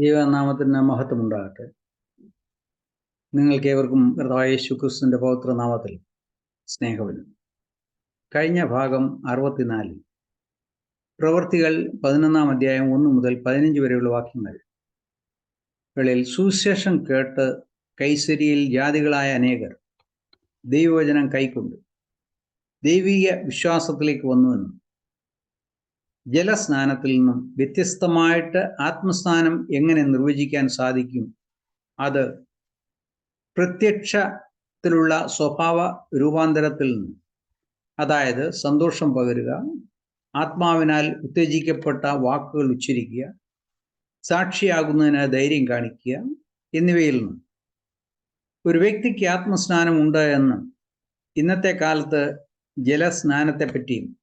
ദൈവനാമത്തിന് മഹത്വമുണ്ടാകട്ടെ. നിങ്ങൾക്ക് ഏവർക്കും യേശു ക്രിസ്തുവിന്റെ പൗത്രനാമത്തിൽ സ്നേഹവനും കഴിഞ്ഞ ഭാഗം അറുപത്തിനാലിൽ പ്രവൃത്തികൾ പതിനൊന്നാം അധ്യായം ഒന്ന് മുതൽ പതിനഞ്ച് വരെയുള്ള വാക്യങ്ങൾ. കളിൽ കേട്ട് കൈസരിയിൽ ജാതികളായ അനേകർ ദൈവവചനം കൈക്കൊണ്ട്. ദൈവിക വിശ്വാസത്തിലേക്ക് വന്നുവെന്നും ജലസ്നാനത്തിൽ നിന്നും വ്യത്യസ്തമായിട്ട് ആത്മസ്നാനം എങ്ങനെ നിർവചിക്കാൻ സാധിക്കും? അത് പ്രത്യക്ഷത്തിലുള്ള സ്വഭാവ രൂപാന്തരത്തിൽ നിന്ന് അതായത് സന്തോഷം പകരുക ആത്മാവിനാൽ ഉത്തേജിക്കപ്പെട്ട വാക്കുകൾ ഉച്ചരിക്കുക സാക്ഷിയാകുന്നതിന് ധൈര്യം കാണിക്കുക എന്നിവയിൽ നിന്ന്. ഒരു വ്യക്തിക്ക് ആത്മസ്നാനം ഉണ്ട് എന്ന് ഇന്നത്തെ കാലത്ത് ജലസ്നാനത്തെപ്പറ്റിയും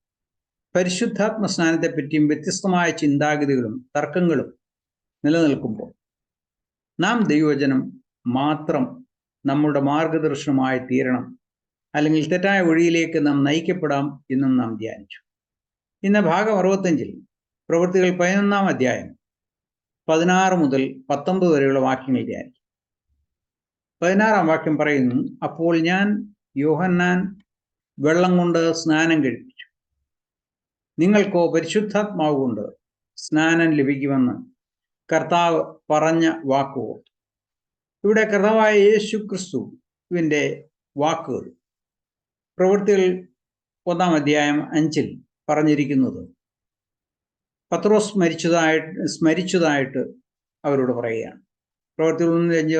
പരിശുദ്ധാത്മ സ്നാനത്തെ പറ്റിയും വ്യത്യസ്തമായ ചിന്താഗതികളും തർക്കങ്ങളും നിലനിൽക്കുമ്പോൾ നാം ദൈവവചനം മാത്രം നമ്മുടെ മാർഗദർശനമായി തീരണം. അല്ലെങ്കിൽ തെറ്റായ വഴിയിലേക്ക് നാം നയിക്കപ്പെടാം എന്നും നാം ധ്യാനിച്ചു. ഇന്ന് ഭാഗം അറുപത്തഞ്ചിൽ പ്രവൃത്തികൾ പതിനൊന്നാം അധ്യായം പതിനാറ് മുതൽ പത്തൊമ്പത് വരെയുള്ള വാക്യങ്ങൾ ധ്യാനിക്കും. പതിനാറാം വാക്യം പറയുന്നു അപ്പോൾ ഞാൻ യോഹന്നാൻ വെള്ളം കൊണ്ട് സ്നാനം കഴിപ്പിച്ചു നിങ്ങൾക്കോ പരിശുദ്ധാത്മാവ് കൊണ്ട് സ്നാനം ലഭിക്കുമെന്ന് കർത്താവ് പറഞ്ഞ വാക്കുകൾ ഇവിടെ കർത്താവായ യേശു ക്രിസ്തുവിന്റെ വാക്കുകൾ പ്രവൃത്തികൾ ഒന്നാം അധ്യായം അഞ്ചിൽ പറഞ്ഞിരിക്കുന്നത്. പത്രോസ് സ്മരിച്ചതായിട്ട് സ്മരിച്ചതായിട്ട് അവരോട് പറയുകയാണ്. പ്രവൃത്തികൾ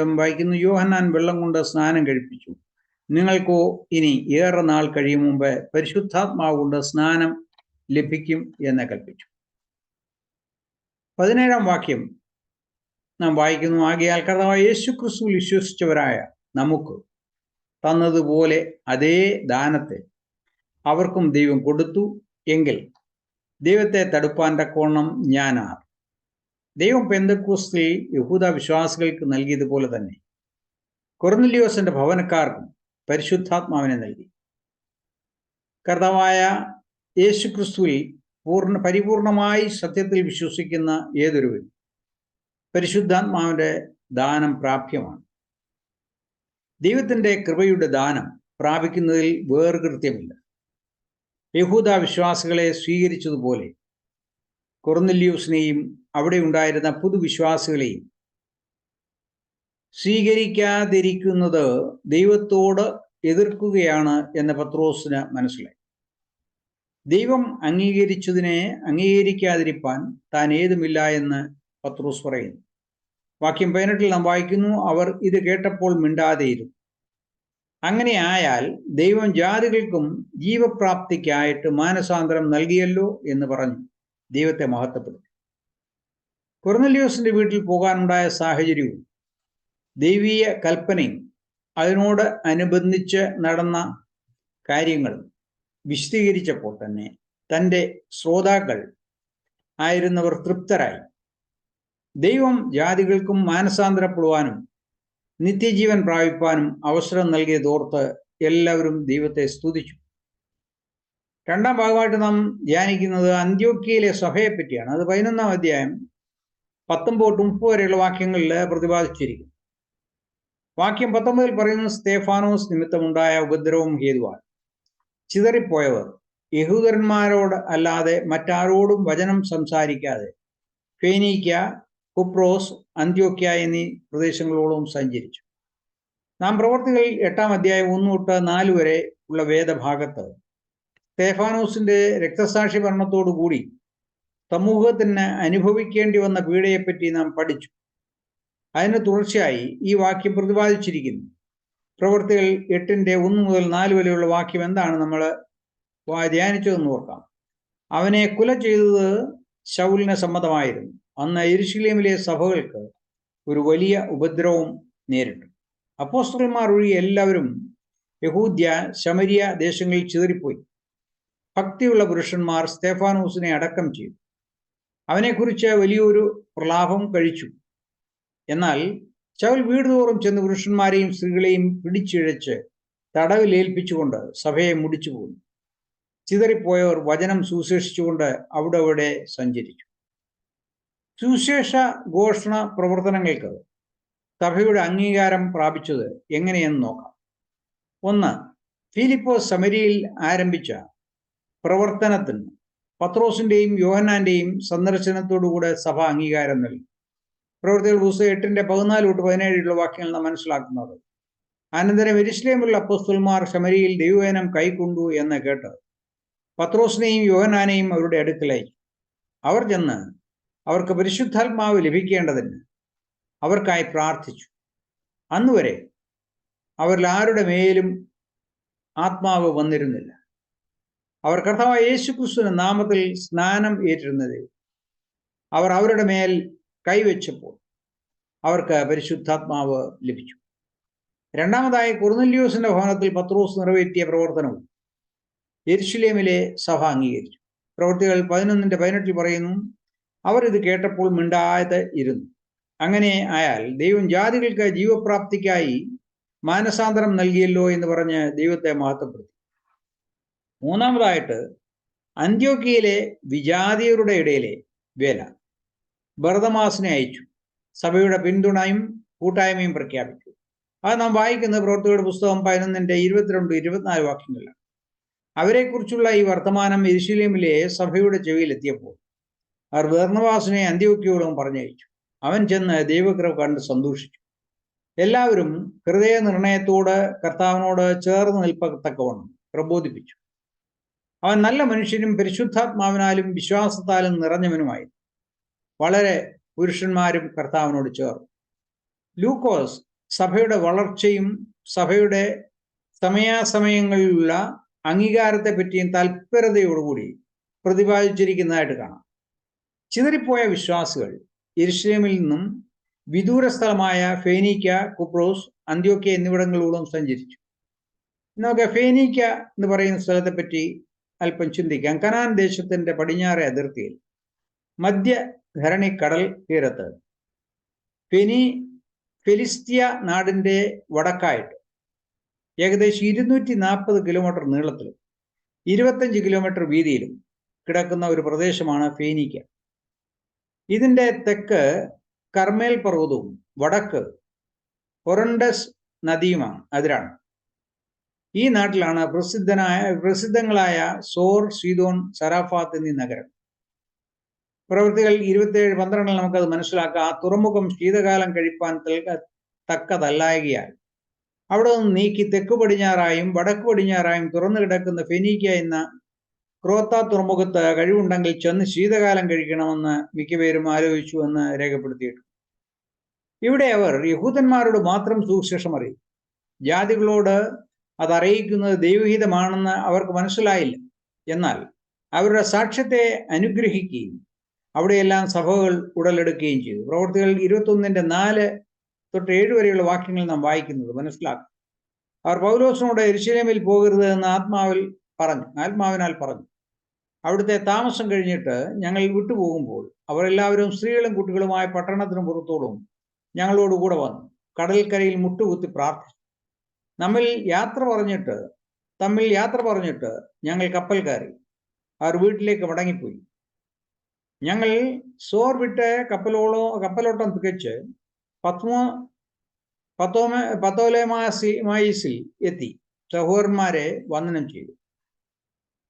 ഒന്ന് വായിക്കുന്നു. യോഹന്നാൻ വെള്ളം കൊണ്ട് സ്നാനം കഴിപ്പിച്ചു. നിങ്ങൾക്കോ ഇനി ഏറെ നാൾ കഴിയും മുമ്പ് പരിശുദ്ധാത്മാവ് കൊണ്ട് സ്നാനം ലഭിക്കും എന്ന് കൽപ്പിച്ചു. പതിനേഴാം വാക്യം നാം വായിക്കുന്നു ആകയാൽ കർത്താവായ യേശു ക്രിസ്തു വിശ്വസിച്ചവരായ നമുക്ക് തന്നതുപോലെ അതേ ദാനത്തെ അവർക്കും ദൈവം കൊടുത്തു എങ്കിൽ ദൈവത്തെ തടുപ്പാൻ തക്കോണം ഞാനാർ. ദൈവം പെന്തക്കൂസ്തിൽ യഹൂദ വിശ്വാസികൾക്ക് നൽകിയതുപോലെ തന്നെ കൊർന്നലിയോസിന്റെ ഭവനക്കാർക്കും പരിശുദ്ധാത്മാവിനെ നൽകി. കർത്താവായ യേശു ക്രിസ്തുവിൽ പൂർണ പരിപൂർണമായി സത്യത്തിൽ വിശ്വസിക്കുന്ന ഏതൊരുവരും പരിശുദ്ധാത്മാവിന്റെ ദാനം പ്രാപ്യമാണ്. ദൈവത്തിന്റെ കൃപയുടെ ദാനം പ്രാപിക്കുന്നതിൽ വേർകൃത്യമില്ല യഹൂദ വിശ്വാസികളെ സ്വീകരിച്ചതുപോലെ കൊർന്നല്യൂസിനെയും അവിടെ ഉണ്ടായിരുന്ന പുതുവിശ്വാസികളെയും സ്വീകരിക്കാതിരിക്കുന്നത് ദൈവത്തോട് എതിർക്കുകയാണ് എന്ന് പത്രോസിന് മനസ്സിലായി. ദൈവം അംഗീകരിച്ചതിനെ അംഗീകരിക്കാതിരിപ്പാൻ താൻ ഏതുമില്ല എന്ന് പത്രോസ് പറയുന്നു. വാക്യം പതിനെട്ടിൽ നാം വായിക്കുന്നു അവർ ഇത് കേട്ടപ്പോൾ മിണ്ടാതെയിരുന്നു. അങ്ങനെ ആയാൽ ദൈവം ജാതികൾക്കും ജീവപ്രാപ്തിക്കായിട്ട് മാനസാന്തരം നൽകിയല്ലോ എന്ന് പറഞ്ഞു. ദൈവത്തെ മഹത്വപ്പെടുത്തി. കൊർന്നലിയോസിന്റെ വീട്ടിൽ പോകാനുണ്ടായ സാഹചര്യവും ദൈവീയ കൽപ്പനയും അതിനോട് അനുബന്ധിച്ച് നടന്ന കാര്യങ്ങളും വിശദീകരിച്ചപ്പോൾ തന്നെ തന്റെ ശ്രോതാക്കൾ ആയിരുന്നവർ തൃപ്തരായി. ദൈവം ജാതികൾക്കും മാനസാന്തരപ്പെടുവാനും നിത്യജീവൻ പ്രാപിപ്പാനും അവസരം നൽകിയതോർത്ത് എല്ലാവരും ദൈവത്തെ സ്തുതിച്ചു. രണ്ടാം ഭാഗമായിട്ട് നാം ധ്യാനിക്കുന്നത് അന്ത്യോക്കിയയിലെ സഭയെ പറ്റിയാണ്. അത് പതിനൊന്നാം അധ്യായം പത്തൊമ്പത് മുപ്പത് വരെയുള്ള വാക്യങ്ങളിൽ പ്രതിപാദിച്ചിരിക്കുന്നു. വാക്യം പത്തൊമ്പതിൽ പറയുന്നത് സ്തേഫാനോസ് നിമിത്തമുണ്ടായ ഉപദ്രവം ഹേതുവാൻ ചിതറിപ്പോയവർ യഹൂദന്മാരോട് അല്ലാതെ മറ്റാരോടും വചനം സംസാരിക്കാതെ ഫേനീക്ക കുപ്രോസ് അന്ത്യോക്യ എന്നീ പ്രദേശങ്ങളോടും സഞ്ചരിച്ചു. നാം പ്രവർത്തികൾ എട്ടാം അധ്യായം ഒന്ന് തൊട്ട് നാല് വരെ ഉള്ള വേദഭാഗത്ത് സ്തേഫാനോസിന്റെ രക്തസാക്ഷി ഭരണത്തോടു കൂടി സമൂഹത്തിന് അനുഭവിക്കേണ്ടി വന്ന പീഡയെപ്പറ്റി നാം പഠിച്ചു. അതിന് തുടർച്ചയായി ഈ വാക്യം പ്രതിപാദിച്ചിരിക്കുന്നു. പ്രവൃത്തികൾ എട്ടിന്റെ ഒന്ന് മുതൽ നാല് വരെയുള്ള വാക്യം എന്താണ്? നമ്മൾ ധ്യാനിച്ചതെന്ന് ഓർക്കാം. അവനെ കുല ചെയ്തത് ശൗലിന് സമ്മതമായിരുന്നു അന്ന് എരുശിലേമിലെ സഭകൾക്ക് ഒരു വലിയ ഉപദ്രവം നേരിട്ടു. അപ്പോസ്റ്റർമാർ ഒഴി എല്ലാവരും യഹൂദ്യ ശമരിയ ദേശങ്ങളിൽ ചിതറിപ്പോയി. ഭക്തിയുള്ള പുരുഷന്മാർ സ്തേഫാനൂസിനെ അടക്കം ചെയ്തു. അവനെക്കുറിച്ച് വലിയൊരു പ്രലാപം കഴിച്ചു. എന്നാൽ ശൗൽ വീടുതോറും ചെന്ന് പുരുഷന്മാരെയും സ്ത്രീകളെയും പിടിച്ചിഴച്ച് തടവിലേൽപ്പിച്ചുകൊണ്ട് സഭയെ മുടിച്ചു പോകുന്നു ചിതറിപ്പോയവർ വചനം സുശേഷിച്ചുകൊണ്ട് അവിടെ അവിടെ സഞ്ചരിച്ചു. സുശേഷ ഘോഷണ പ്രവർത്തനങ്ങൾക്ക് സഭയുടെ അംഗീകാരം പ്രാപിച്ചത് എങ്ങനെയെന്ന് നോക്കാം. ഒന്ന് ഫിലിപ്പോ സമരിയിൽ ആരംഭിച്ച പ്രവർത്തനത്തിന് പത്രോസിന്റെയും യോഹന്നാന്റെയും സന്ദർശനത്തോടുകൂടെ സഭ അംഗീകാരം നൽകി. പ്രവർത്തികൾ പുസ്തകം എട്ടിന്റെ പതിനാല് തൊട്ട് പതിനേഴിലുള്ള വാക്യങ്ങൾ നാം മനസ്സിലാക്കുന്നത്. അനന്തരം എരിശ്ലേമുള്ള അപ്പസ്തുൽമാർ ശമരിയിൽ ദൈവവേനം കൈക്കൊണ്ടു എന്ന് കേട്ട് പത്രോസിനെയും യോഹനാനെയും അവരുടെ അടുക്കലായി അവർ ചെന്ന് അവർക്ക് പരിശുദ്ധാത്മാവ് ലഭിക്കേണ്ടതിന് അവർക്കായി പ്രാർത്ഥിച്ചു. അന്നുവരെ അവരിൽ ആരുടെ മേലും ആത്മാവ് വന്നിരുന്നില്ല. അവർ കർത്താവ് യേശുക്രിസ്തുവിന്റെ നാമത്തിൽ സ്നാനം ഏറ്റിരുന്നത് അവർ അവരുടെ മേൽ കൈവച്ചപ്പോൾ അവർക്ക് പരിശുദ്ധാത്മാവ് ലഭിച്ചു. രണ്ടാമതായി കുറുനല്യൂസിന്റെ ഭവനത്തിൽ പത്രോസ് നിറവേറ്റിയ പ്രവർത്തനവും എരുഷുലേമിലെ സഭ അംഗീകരിച്ചു. പ്രവൃത്തികൾ പതിനൊന്നിന്റെ പതിനെട്ടിൽ പറയുന്നു അവർ ഇത് കേട്ടപ്പോൾ മിണ്ടാതെ ഇരുന്നു. അങ്ങനെ ആയാൽ ദൈവം ജാതികൾക്ക് ജീവപ്രാപ്തിക്കായി മാനസാന്തരം നൽകിയല്ലോ എന്ന് പറഞ്ഞ് ദൈവത്തെ മഹത്വപ്പെടുത്തി. മൂന്നാമതായിട്ട് അന്ത്യോക്കിയയിലെ വിജാതിയരുടെ ഇടയിലെ വേല. ഭരതമാസിനെ അയച്ചു. സഭയുടെ പിന്തുണയും കൂട്ടായ്മയും പ്രഖ്യാപിച്ചു. അത് നാം വായിക്കുന്ന പ്രവർത്തകരുടെ പുസ്തകം പതിനൊന്നിന്റെ ഇരുപത്തിരണ്ട് ഇരുപത്തിനാല് വാക്യങ്ങളിലാണ്. അവരെക്കുറിച്ചുള്ള ഈ വർത്തമാനം എരിശിലേമിലെ സഭയുടെ ചെവിയിലെത്തിയപ്പോൾ അവർ ബർണവാസിനെ അന്ത്യോക്കിയോടും പറഞ്ഞയച്ചു. അവൻ ചെന്ന് ദൈവകൃപ കണ്ട് സന്തോഷിച്ചു. എല്ലാവരും ഹൃദയ നിർണയത്തോട് കർത്താവിനോട് ചേർന്ന് നിൽപ്പത്തക്കവണ്ണം പ്രബോധിപ്പിച്ചു. അവൻ നല്ല മനുഷ്യനും പരിശുദ്ധാത്മാവിനാലും വിശ്വാസത്താലും നിറഞ്ഞവനുമായി വളരെ പുരുഷന്മാരും കർത്താവിനോട് ചേർന്നു. ലൂക്കോസ് സഭയുടെ വളർച്ചയും സഭയുടെ സമയാസമയങ്ങളിലുള്ള അംഗീകാരത്തെ പറ്റിയും താല്പര്യതയോടുകൂടി പ്രതിപാദിച്ചിരിക്കുന്നതായിട്ട് കാണാം. ചിതറിപ്പോയ വിശ്വാസികൾ യെരുഷലേമിൽ നിന്നും വിദൂര സ്ഥലമായ ഫേനീക്ക കുപ്രോസ് അന്ത്യോക്യ എന്നിവിടങ്ങളിലൂടെ സഞ്ചരിച്ചു. നമുക്ക് ഫേനീക്ക എന്ന് പറയുന്ന സ്ഥലത്തെ പറ്റി അല്പം ചിന്തിക്കാം. കനാൻ ദേശത്തിന്റെ പടിഞ്ഞാറെ അതിർത്തിയിൽ മധ്യധരണി കടൽ തീരത്ത്. ഫെനി ഫിലിസ്റ്റിയ നാടിന്റെ വടക്കായിട്ട്. ഏകദേശം ഇരുന്നൂറ്റി നാൽപ്പത് കിലോമീറ്റർ നീളത്തിലും ഇരുപത്തഞ്ച് കിലോമീറ്റർ വീതിയിലും കിടക്കുന്ന ഒരു പ്രദേശമാണ് ഫേനിക്ക. ഇതിന്റെ തെക്ക് കർമേൽ പർവതവും വടക്ക് ഒറണ്ടസ് നദിയുമാണ് അതിരാണ് ഈ നാട്ടിലാണ് പ്രസിദ്ധനായ പ്രസിദ്ധങ്ങളായ സോർ സീതോൺ സറാഫാത്ത് എന്നീ നഗരം പ്രവൃത്തികൾ ഇരുപത്തിയേഴ് പന്ത്രണ്ടിൽ നമുക്കത് മനസ്സിലാക്കാം. ആ തുറമുഖം ശീതകാലം കഴിപ്പാൻ തക്കതല്ലായകയാൽ അവിടെ നിന്ന് നീക്കി തെക്ക് പടിഞ്ഞാറായും വടക്ക് പടിഞ്ഞാറായും തുറന്നു കിടക്കുന്ന ഫെനീക്ക എന്ന ക്രോത്ത തുറമുഖത്ത് കഴിവുണ്ടെങ്കിൽ ചെന്ന് ശീതകാലം കഴിക്കണമെന്ന് മിക്കപേരും ആലോചിച്ചു എന്ന് രേഖപ്പെടുത്തിയിട്ടുണ്ട്. ഇവിടെ അവർ യഹൂദന്മാരോട് മാത്രം സുവിശേഷം അറിയും. ജാതികളോട് അത് അറിയിക്കുന്നത് ദൈവഹിതമാണെന്ന് അവർക്ക് മനസ്സിലായില്ല. എന്നാൽ അവരുടെ സാക്ഷ്യത്തെ അനുഗ്രഹിക്കുകയും അവിടെയെല്ലാം സഭകൾ ഉടലെടുക്കുകയും ചെയ്തു. പ്രവർത്തികൾ ഇരുപത്തൊന്നിന്റെ നാല് തൊട്ട് ഏഴ് വരെയുള്ള വാക്യങ്ങൾ നാം വായിക്കുന്നത് മനസ്സിലാക്കും. അവർ പൗലോസിനോട് എരിശിലേമിൽ പോകരുത് എന്ന് ആത്മാവിൽ പറഞ്ഞു. ആത്മാവിനാൽ പറഞ്ഞു അവിടുത്തെ താമസം കഴിഞ്ഞിട്ട് ഞങ്ങൾ വിട്ടുപോകുമ്പോൾ അവരെല്ലാവരും സ്ത്രീകളും കുട്ടികളുമായ പട്ടണത്തിന് പുറത്തോടും ഞങ്ങളോടുകൂടെ വന്നു. കടൽക്കരയിൽ മുട്ടുകുത്തി പ്രാർത്ഥിച്ചു. നമ്മിൽ യാത്ര പറഞ്ഞിട്ട് തമ്മിൽ യാത്ര പറഞ്ഞിട്ട് ഞങ്ങൾ കപ്പൽ കയറി അവർ വീട്ടിലേക്ക് മടങ്ങിപ്പോയി. ഞങ്ങൾ സോർ വിട്ട് കപ്പലോളോ കപ്പലോട്ടം തികച്ച് പത്മോ പത്തോമ പത്തോലേമാസി മായിസിൽ എത്തി. സഹോദരന്മാരെ വന്ദനം ചെയ്തു.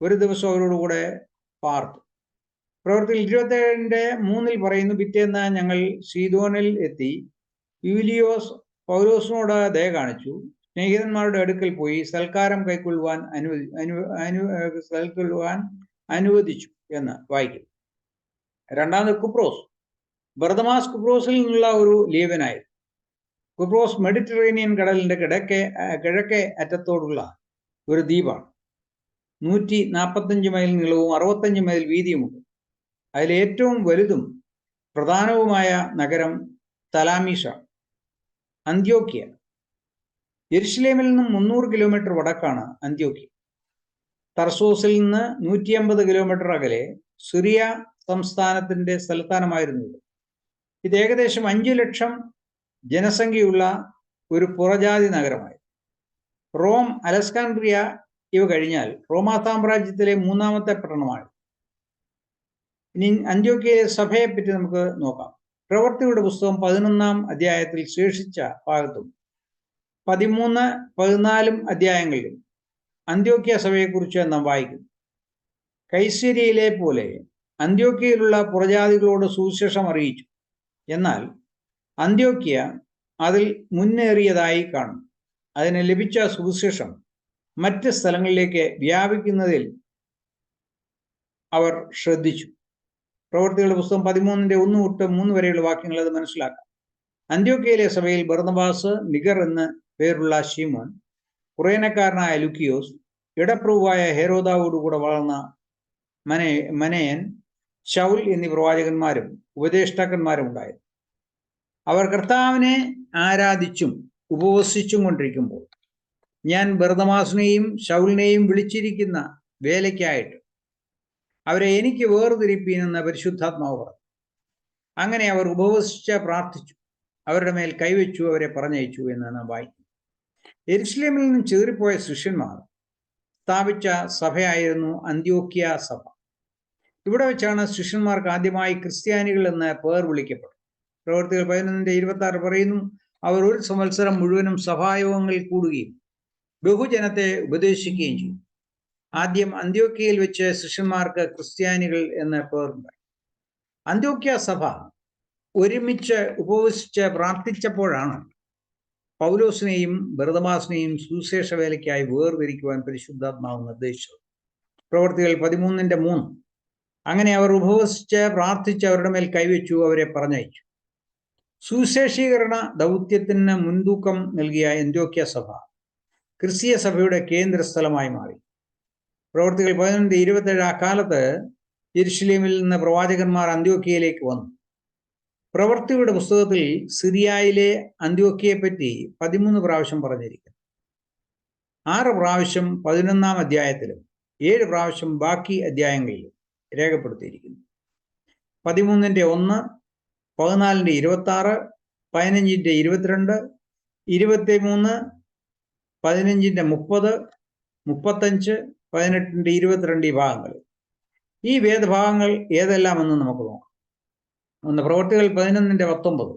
ഒരു ദിവസം അവരോടുകൂടെ പാർത്തു. പ്രവൃത്തിയിൽ ഇരുപത്തേഴിന്റെ മൂന്നിൽ പറയുന്നു പിറ്റേന്ന് ഞങ്ങൾ സീതോനിൽ എത്തി. യൂലിയോസ് പൗലോസിനോട് ദയ കാണിച്ചു. സ്നേഹിതന്മാരുടെ അടുക്കൽ പോയി സൽക്കാരം കൈക്കൊള്ളുവാൻ അനുവദി അനു അനു സൽക്കൊള്ളുവാൻ അനുവദിച്ചു എന്ന് വായിക്കും രണ്ടാമത് കുപ്രോസ്. ബർദമാസ് കുപ്രോസിൽ നിന്നുള്ള ഒരു ലീവനായിരുന്നു കുപ്രോസ് മെഡിറ്ററേനിയൻ കടലിന്റെ കിഴക്കേ കിഴക്കേ അറ്റത്തോടുള്ള ഒരു ദ്വീപാണ്. നൂറ്റി നാൽപ്പത്തഞ്ച് മൈൽ നീളവും അറുപത്തഞ്ച് മൈൽ വീതിയുമുണ്ട്. അതിലേറ്റവും വലുതും പ്രധാനവുമായ നഗരം തലാമീഷ അന്ത്യോക്യ. യെരുഷലേമിൽ നിന്നും മുന്നൂറ് കിലോമീറ്റർ വടക്കാണ് അന്ത്യോക്യ. തർസോസിൽ നിന്ന് നൂറ്റി അമ്പത് കിലോമീറ്റർ അകലെ സിറിയ സംസ്ഥാനത്തിന്റെ തലസ്ഥാനമായിരുന്നു ഇത് ഏകദേശം അഞ്ചു ലക്ഷം ജനസംഖ്യയുള്ള ഒരു പുറജാതി നഗരമായി റോം അലസ്കാൻഡ്രിയ ഇവ കഴിഞ്ഞാൽ റോമാ സാമ്രാജ്യത്തിലെ മൂന്നാമത്തെ പട്ടണമാണ് ഇനി അന്ത്യോക്കിയയിലെ സഭയെ പറ്റി നമുക്ക് നോക്കാം. പ്രവർത്തിയുടെ പുസ്തകം പതിനൊന്നാം അധ്യായത്തിൽ ശേഷിച്ച ഭാഗത്തും പതിമൂന്ന് പതിനാലും അധ്യായങ്ങളിലും അന്ത്യോക്യ സഭയെക്കുറിച്ച് നാം വായിക്കുന്നു. കൈശ്വര്യയിലെ പോലെ അന്ത്യോക്യയിലുള്ള പുറജാതികളോട് സുവിശേഷം അറിയിച്ചു. എന്നാൽ അന്ത്യോക്യ അതിൽ മുന്നേറിയതായി കാണും. അതിന് ലഭിച്ച സുവിശേഷം മറ്റ് സ്ഥലങ്ങളിലേക്ക് വ്യാപിക്കുന്നതിൽ അവർ ശ്രദ്ധിച്ചു. പ്രവർത്തികളുടെ പുസ്തകം പതിമൂന്നിന്റെ ഒന്ന് തൊട്ട് മൂന്ന് വരെയുള്ള വാക്യങ്ങൾ അത് മനസ്സിലാക്കാം. അന്ത്യോക്കയിലെ സഭയിൽ ബർണബാസ് നിഗർ എന്ന് പേരുള്ള ഷീമോൻ കുറേനക്കാരനായ ലുക്കിയോസ് ഇടപ്രഭുവായ ഹേരോദാവോടുകൂടെ വളർന്ന മനേ മനയൻ ഷൗൽ എന്നീ പ്രവാചകന്മാരും ഉപദേഷ്ടാക്കന്മാരും ഉണ്ടായത് അവർ കർത്താവിനെ ആരാധിച്ചും ഉപവസിച്ചും കൊണ്ടിരിക്കുമ്പോൾ ഞാൻ ബർദമാസിനെയും ശൗലിനെയും വിളിച്ചിരിക്കുന്ന വേലയ്ക്കായിട്ട് അവരെ എനിക്ക് വേർതിരിപ്പീനെന്ന പരിശുദ്ധാത്മാവ് പറഞ്ഞു. അങ്ങനെ അവർ ഉപവസിച്ച പ്രാർത്ഥിച്ചു. അവരുടെ മേൽ കൈവച്ചു അവരെ പറഞ്ഞയച്ചു എന്നാണ് നാം വായിക്കും എരുസലേമിൽ നിന്നും ചേറിപ്പോയ ശിഷ്യന്മാർ സ്ഥാപിച്ച സഭയായിരുന്നു അന്ത്യോക്യ സഭ. ഇവിടെ വെച്ചാണ് ശിഷ്യന്മാർക്ക് ആദ്യമായി ക്രിസ്ത്യാനികൾ എന്ന് പേർ വിളിക്കപ്പെടും പ്രവർത്തികൾ പതിനൊന്നിന്റെ ഇരുപത്തി ആറ് പറയുന്നു അവർ ഒരു സംവത്സരം മുഴുവനും സഭായോഗങ്ങളിൽ കൂടുകയും ബഹുജനത്തെ ഉപദേശിക്കുകയും ചെയ്യും ആദ്യം അന്ത്യോക്കിയയിൽ വെച്ച് ശിഷ്യന്മാർക്ക് ക്രിസ്ത്യാനികൾ എന്ന പേറുണ്ടായി അന്ത്യോക്യ സഭ ഒരുമിച്ച് ഉപവസിച്ച് പ്രാർത്ഥിച്ചപ്പോഴാണ് പൗലോസിനെയും ഭരതമാസിനെയും സുവിശേഷ വേലയ്ക്കായി വേർതിരിക്കുവാൻ പരിശുദ്ധാത്മാവ് നിർദ്ദേശിച്ചത്. പ്രവർത്തികൾ പതിമൂന്നിന്റെ മൂന്ന് അങ്ങനെ അവർ ഉപവസിച്ച് പ്രാർത്ഥിച്ച് അവരുടെ മേൽ കൈവച്ചു അവരെ പറഞ്ഞയച്ചു. സുവിശേഷീകരണ ദൗത്യത്തിന് മുൻതൂക്കം നൽകിയ എന്തോക്യ സഭ ക്രിസ്തീയ സഭയുടെ കേന്ദ്ര സ്ഥലമായി മാറി. പ്രവർത്തികൾ പതിനൊന്ന് ഇരുപത്തേഴ് ആ കാലത്ത് യെരുഷലേമിൽ നിന്ന് പ്രവാചകന്മാർ അന്ത്യോക്കിയയിലേക്ക് വന്നു. പ്രവർത്തിയുടെ പുസ്തകത്തിൽ സിറിയയിലെ അന്ത്യോക്കിയെ പറ്റി പതിമൂന്ന് പ്രാവശ്യം പറഞ്ഞിരിക്കുന്നു. ആറ് പ്രാവശ്യം പതിനൊന്നാം അധ്യായത്തിലും ഏഴ് പ്രാവശ്യം ബാക്കി അധ്യായങ്ങളിലും. രേഖപ്പെടുത്തിയിരിക്കുന്നു. പതിമൂന്നിന്റെ ഒന്ന് പതിനാലിന്റെ ഇരുപത്തി ആറ് പതിനഞ്ചിന്റെ ഇരുപത്തിരണ്ട് ഇരുപത്തി മൂന്ന് പതിനഞ്ചിന്റെ മുപ്പത് മുപ്പത്തഞ്ച് പതിനെട്ടിന്റെ ഇരുപത്തിരണ്ട് ഈ ഭാഗങ്ങൾ. ഈ വേദഭാഗങ്ങൾ ഏതെല്ലാമെന്ന് നമുക്ക് നോക്കാം. ഒന്ന് പ്രവർത്തികൾ പതിനൊന്നിന്റെ പത്തൊമ്പത്.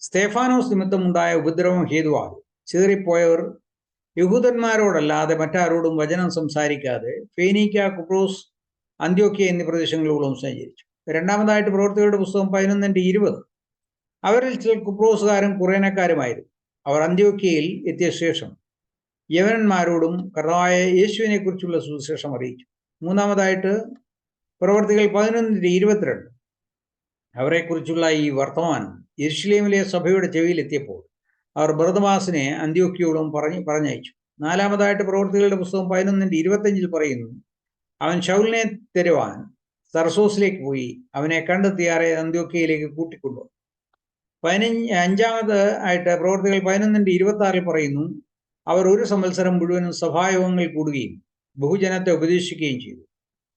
സ്തേഫാനോസ് നിമിത്തമുണ്ടായ ഉപദ്രവം ഹേതുവാകും ചിതറിപ്പോയവർ യഹൂദന്മാരോടല്ലാതെ മറ്റാരോടും വചനം സംസാരിക്കാതെ ഫേനീക്ക കുപ്രോസ് അന്ത്യോക്യ എന്നീ പ്രദേശങ്ങളിലൂടെ സഞ്ചരിച്ചു. രണ്ടാമതായിട്ട് പ്രവർത്തകരുടെ പുസ്തകം പതിനൊന്നിന്റെ ഇരുപത്. അവരിൽ ചില കുപ്രോസുകാരും കുറേനക്കാരുമായിരുന്നു. അവർ അന്ത്യോക്യയിൽ എത്തിയ ശേഷം യവനന്മാരോടും കർത്താവായ യേശുവിനെ കുറിച്ചുള്ള സുവിശേഷം അറിയിച്ചു. മൂന്നാമതായിട്ട് പ്രവർത്തികൾ പതിനൊന്നിന്റെ ഇരുപത്തിരണ്ട്. അവരെക്കുറിച്ചുള്ള ഈ വർത്തമാനം യെരുഷലേമിലെ സഭയുടെ ചെവിയിലെത്തിയപ്പോൾ അവർ ഭരതമാസിനെ അന്ത്യോക്കിയോടും പറഞ്ഞ് പറഞ്ഞയച്ചു. നാലാമതായിട്ട് പ്രവർത്തികളുടെ പുസ്തകം പതിനൊന്നിന്റെ ഇരുപത്തഞ്ചിൽ പറയുന്നു അവൻ ഷൗലിനെ തരുവാൻ സർസോസിലേക്ക് പോയി. അവനെ കണ്ടെത്തിയാറെ അന്ത്യോക്കയിലേക്ക് കൂട്ടിക്കൊണ്ടു. പതിനഞ്ച് അഞ്ചാമത് ആയിട്ട് പ്രവർത്തികൾ പതിനൊന്നിന്റെ ഇരുപത്തി ആറിൽ പറയുന്നു അവർ ഒരു സംവത്സരം മുഴുവനും സഭായോഗങ്ങൾ കൂടുകയും ബഹുജനത്തെ ഉപദേശിക്കുകയും ചെയ്തു.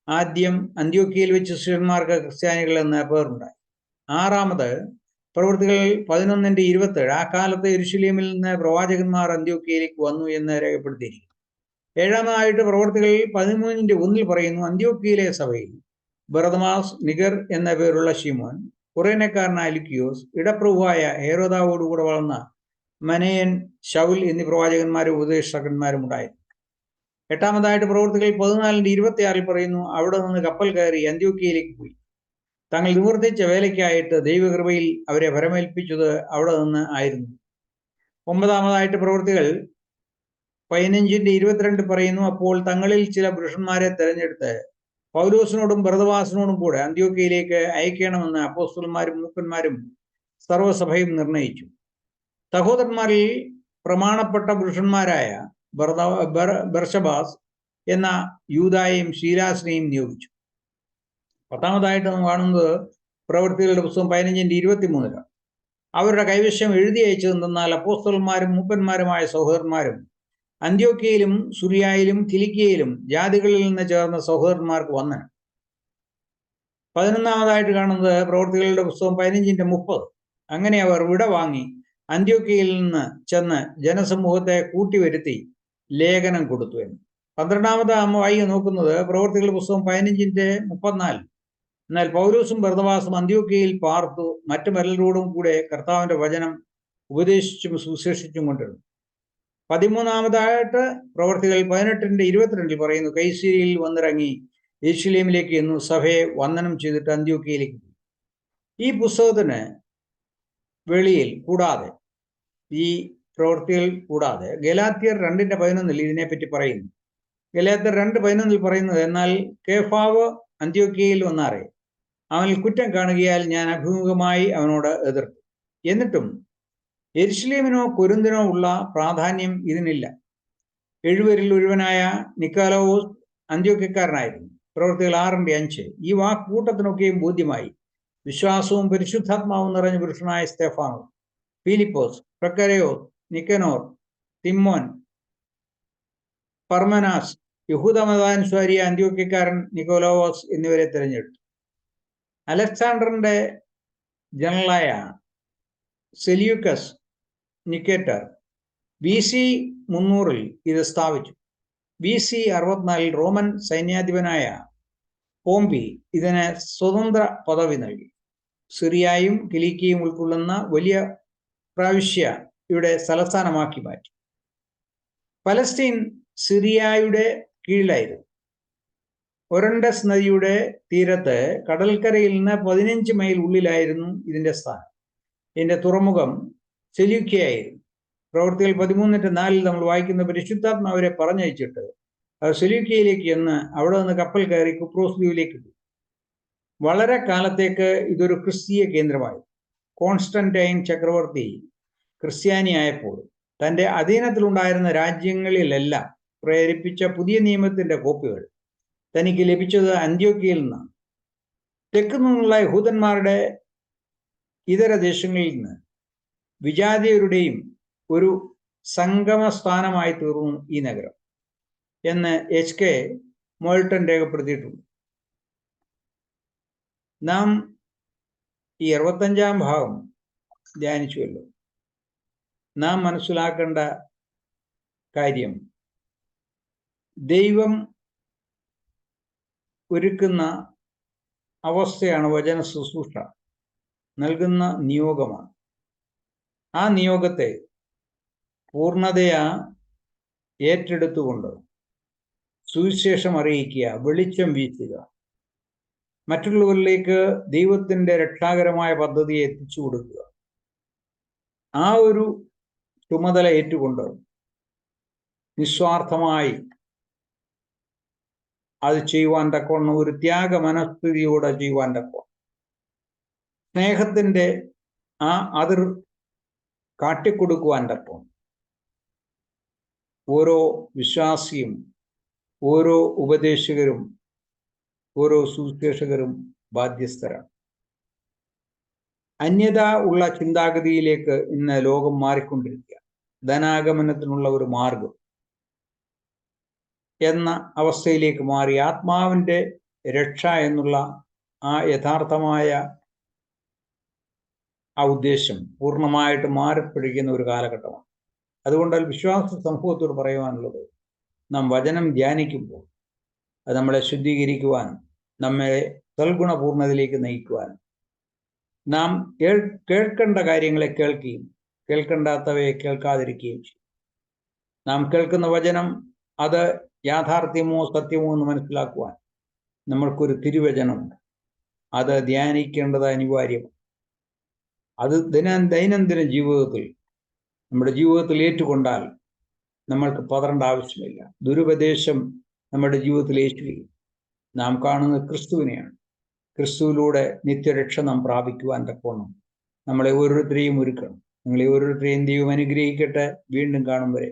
ആദ്യം അന്ത്യോക്കിയയിൽ വെച്ച് ശിഷ്യന്മാർക്ക് ക്രിസ്ത്യാനികൾ എന്ന പേരുണ്ടായി ആറാമത് പ്രവൃത്തികൾ പതിനൊന്നിന്റെ ഇരുപത്തേഴ് ആ കാലത്ത് എരുശലേമിൽ നിന്ന് പ്രവാചകന്മാർ അന്ത്യോക്കിയയിലേക്ക് വന്നു എന്ന് രേഖപ്പെടുത്തിയിരിക്കുന്നു. ഏഴാമതായിട്ട് പ്രവർത്തികൾ പതിമൂന്നിന്റെ ഒന്നിൽ പറയുന്നു അന്ത്യോക്കിയിലെ സഭയിൽ ബറദമാസ് നിഗർ എന്ന പേരുള്ള ഷിമോൻ കുറേനക്കാരനായ ലുക്കിയോസ് ഇടപ്രഭുവായ ഹേരോദാവോടുകൂടെ വളർന്ന മനയൻ ഷൗൽ എന്നീ പ്രവാചകന്മാരും ഉപദേശകന്മാരും ഉണ്ടായിരുന്നു. എട്ടാമതായിട്ട് പ്രവർത്തികൾ പതിനാലിന്റെ ഇരുപത്തിയാറിൽ പറയുന്നു അവിടെ നിന്ന് കപ്പൽ കയറി അന്ത്യോക്കിയയിലേക്ക് പോയി. തങ്ങൾ നിവർത്തിച്ച വേലയ്ക്കായിട്ട് ദൈവകൃപയിൽ അവരെ ഭരമേൽപ്പിച്ചത് അവിടെ നിന്ന് ആയിരുന്നു. ഒമ്പതാമതായിട്ട് പ്രവൃത്തികൾ പതിനഞ്ചിന്റെ ഇരുപത്തിരണ്ട് പറയുന്നു അപ്പോൾ തങ്ങളിൽ ചില പുരുഷന്മാരെ തെരഞ്ഞെടുത്ത് പൗലോസിനോടും ഭരതവാസിനോടും കൂടെ അന്ത്യോക്കയിലേക്ക് അയക്കണമെന്ന് അപ്പോസ്തലന്മാരും മൂപ്പന്മാരും സർവസഭയും നിർണയിച്ചു. സഹോദരന്മാരിൽ പ്രമാണപ്പെട്ട പുരുഷന്മാരായ ബർഷബാസ് എന്ന യൂതായെയും ശീലാസിനെയും നിയോഗിച്ചു. പത്താമതായിട്ട് നാം കാണുന്നത് പ്രവൃത്തികളുടെ പുസ്തകം പതിനഞ്ചിന്റെ ഇരുപത്തി മൂന്നിലാണ് അവരുടെ കൈവശം എഴുതി അയച്ചതെന്നാൽ അപ്പോസ്തലന്മാരും മൂപ്പന്മാരുമായ സഹോദരന്മാരും അന്ത്യോക്കയിലും സുറിയായിലും കിലിക്കയിലും ജാതികളിൽ നിന്ന് ചേർന്ന സഹോദരന്മാർക്ക് വന്നൻ പതിനൊന്നാമതായിട്ട് കാണുന്നത് പ്രവർത്തികളുടെ പുസ്തകം പതിനഞ്ചിന്റെ മുപ്പത്. അങ്ങനെ അവർ വിട വാങ്ങി അന്ത്യോക്കയിൽ നിന്ന് ചെന്ന് ജനസമൂഹത്തെ കൂട്ടിവരുത്തി ലേഖനം കൊടുത്തു എന്ന്. പന്ത്രണ്ടാമത് അമ്മ വായിക നോക്കുന്നത് പ്രവർത്തികളുടെ പുസ്തകം പതിനഞ്ചിന്റെ മുപ്പത്തിനാല് എന്നാൽ പൗരൂസും ഭരതവാസും അന്ത്യോക്കയിൽ പാർത്തു മറ്റു മരലരോടും കൂടെ കർത്താവിന്റെ വചനം ഉപദേശിച്ചും സുശേഷിച്ചും കൊണ്ടിരുന്നു. പതിമൂന്നാമതായിട്ട് പ്രവർത്തികൾ പതിനെട്ടിന്റെ ഇരുപത്തിരണ്ടിൽ പറയുന്നു കൈസീരിയിൽ വന്നിറങ്ങി യേശുലേമിലേക്ക് എന്നു സഭയെ വന്ദനം ചെയ്തിട്ട് അന്ത്യോക്കിയയിലേക്ക് പോയി. ഈ പുസ്തകത്തിന് വെളിയിൽ കൂടാതെ ഈ പ്രവൃത്തികൾ കൂടാതെ ഗലാത്തിയർ രണ്ടിന്റെ പതിനൊന്നിൽ ഇതിനെപ്പറ്റി പറയുന്നു. ഗലാത്തിയർ രണ്ട് പതിനൊന്നിൽ പറയുന്നത് എന്നാൽ കേഫാവ് അന്ത്യോക്കിയയിൽ വന്നാറേ അവനിൽ കുറ്റം കാണുകയാൽ ഞാൻ അഭിമുഖമായി അവനോട് എതിർത്തു. എന്നിട്ടും എരിശിലേമിനോ കുരുന്തിനോ ഉള്ള പ്രാധാന്യം ഇതിനില്ല. എഴുവരിൽ ഒരുവനായ നിക്കാലോസ് അന്ത്യോക്കാരനായിരുന്നു പ്രവൃത്തികൾ ആറിന്റെ അഞ്ച്. ഈ വാക്കൂട്ടത്തിനൊക്കെയും ബോധ്യമായി. വിശ്വാസവും പരിശുദ്ധാത്മാവും നിറഞ്ഞ പുരുഷനായ സ്റ്റെഫാനോ ഫിലിപ്പോസ് പ്രക്കരയോ നിക്കനോർ തിമ്മോൻ പർമനാസ് യഹൂദ മതാനുസ്വാരിയ അന്ത്യോക്യക്കാരൻ നിക്കോലോവോസ് എന്നിവരെ തിരഞ്ഞെടുത്തു. അലക്സാണ്ടറിന്റെ ജനറലായ സെല്യൂക്കസ് നിക്കേറ്റർ. ബി സി മുന്നൂറിൽ ഇത് സ്ഥാപിച്ചു. ബി സി അറുപത്തിനാലിൽ റോമൻ സൈന്യാധിപനായ പോംബി ഇതിന് സ്വതന്ത്ര പദവി നൽകി. സിറിയായും കിലിക്കിയും ഉൾക്കൊള്ളുന്ന വലിയ പ്രാവശ്യ ഇവിടെ തലസ്ഥാനമാക്കി മാറ്റി. പലസ്തീൻ സിറിയായുടെ കീഴിലായിരുന്നു. ഒരണ്ടസ് നദിയുടെ തീരത്ത് കടൽക്കരയിൽ നിന്ന് പതിനഞ്ച് മൈൽ ഉള്ളിലായിരുന്നു ഇതിന്റെ സ്ഥാനം. ഇതിന്റെ തുറമുഖം സെല്യൂക്കിയായിരുന്നു പ്രവൃത്തികൾ പതിമൂന്നിട്ട് നാലിൽ നമ്മൾ വായിക്കുന്ന പരിശുദ്ധാത്മാവരെ പറഞ്ഞയച്ചിട്ട് അത് സെല്യൂക്കിയയിലേക്ക് ചെന്ന് അവിടെ നിന്ന് കപ്പൽ കയറി കുപ്രോസ് ദ്വീപിലേക്ക് പോയി. വളരെ കാലത്തേക്ക് ഇതൊരു ക്രിസ്തീയ കേന്ദ്രമായി കോൺസ്റ്റന്റൈൻ ചക്രവർത്തി ക്രിസ്ത്യാനിയായപ്പോൾ തന്റെ അധീനത്തിലുണ്ടായിരുന്ന രാജ്യങ്ങളിലെല്ലാം പ്രേരിപ്പിച്ച പുതിയ നിയമത്തിന്റെ കോപ്പികൾ തനിക്ക് ലഭിച്ചത് അന്ത്യോക്കിയയിൽ നിന്നാണ്. തെക്കു നിന്നുള്ള യഹൂദന്മാരുടെ ഇതര ദേശങ്ങളിൽ നിന്ന് വിജാതിയരുടെയും ഒരു സംഗമ സ്ഥാനമായി തീർന്നു ഈ നഗരം എന്ന് എച്ച് കെ മോൾട്ടൺ രേഖപ്പെടുത്തിയിട്ടുണ്ട്. നാം ഈ അറുപത്തഞ്ചാം ഭാഗം ധ്യാനിച്ചുവല്ലോ. നാം മനസ്സിലാക്കേണ്ട കാര്യം ദൈവം ഒരുക്കുന്ന അവസ്ഥയാണ് വചന ശുശ്രൂഷ നൽകുന്ന നിയോഗമാണ്. ആ നിയോഗത്തെ പൂർണതയാ ഏറ്റെടുത്തുകൊണ്ട് സുവിശേഷം അറിയിക്കുക വെളിച്ചം വീശുക. മറ്റുള്ളവരിലേക്ക് ദൈവത്തിന്റെ രക്ഷാകരമായ പദ്ധതിയെ എത്തിച്ചു കൊടുക്കുക. ആ ഒരു ചുമതല ഏറ്റുകൊണ്ട് നിസ്വാർത്ഥമായി അത് ചെയ്യുവാൻ തക്കവണ്ണം ഒരു ത്യാഗ മനസ്ഥിതിയോടെ ചെയ്യുവാൻ തക്കവണ്ണം. സ്നേഹത്തിന്റെ ആ അതിർ കാട്ടിക്കൊടുക്കുവാൻ തക്കവണ്ണം ഓരോ വിശ്വാസിയും ഓരോ ഉപദേശകരും ഓരോ സുവിശേഷകരും ബാധ്യസ്ഥരാണ്. അന്യത ഉള്ള ചിന്താഗതിയിലേക്ക് ഇന്ന് ലോകം മാറിക്കൊണ്ടിരിക്കുക ധനാഗമനത്തിനുള്ള ഒരു മാർഗം എന്ന അവസ്ഥയിലേക്ക് മാറി ആത്മാവിന്റെ രക്ഷ എന്നുള്ള ആ യഥാർത്ഥമായ ആ ഉദ്ദേശം പൂർണമായിട്ട് മാറിപ്പിടിക്കുന്ന ഒരു കാലഘട്ടമാണ്. അതുകൊണ്ട് വിശ്വാസ സമൂഹത്തോട് പറയുവാനുള്ളത് നാം വചനം ധ്യാനിക്കുമ്പോൾ അത് നമ്മളെ ശുദ്ധീകരിക്കുവാനും നമ്മെ സൽഗുണപൂർണതയിലേക്ക് നയിക്കുവാനും നാം കേൾ കേൾക്കേണ്ട കാര്യങ്ങളെ കേൾക്കുകയും കേൾക്കേണ്ടാത്തവയെ കേൾക്കാതിരിക്കുകയും ചെയ്യും. നാം കേൾക്കുന്ന വചനം അത് യാഥാർത്ഥ്യമോ സത്യമോ എന്ന് മനസ്സിലാക്കുവാൻ നമ്മൾക്കൊരു തിരുവചനമുണ്ട്. അത് ധ്യാനിക്കേണ്ടത് അനിവാര്യമാണ്. അത് ദിന ദൈനംദിന ജീവിതത്തിൽ നമ്മുടെ ജീവിതത്തിൽ ഏറ്റുകൊണ്ടാൽ നമ്മൾക്ക് പതറേണ്ട ആവശ്യമില്ല. ദുരുപദേശം നമ്മുടെ ജീവിതത്തിൽ ഏറ്റുകയും നാം കാണുന്നത് ക്രിസ്തുവിനെയാണ്. ക്രിസ്തുവിലൂടെ നിത്യരക്ഷ നാം പ്രാപിക്കുവാൻ തക്കോണം നമ്മളെ ഓരോരുത്തരെയും ഒരുക്കണം. നിങ്ങളെ ഓരോരുത്തരെയും ദൈവം അനുഗ്രഹിക്കട്ടെ. വീണ്ടും കാണും വരെ.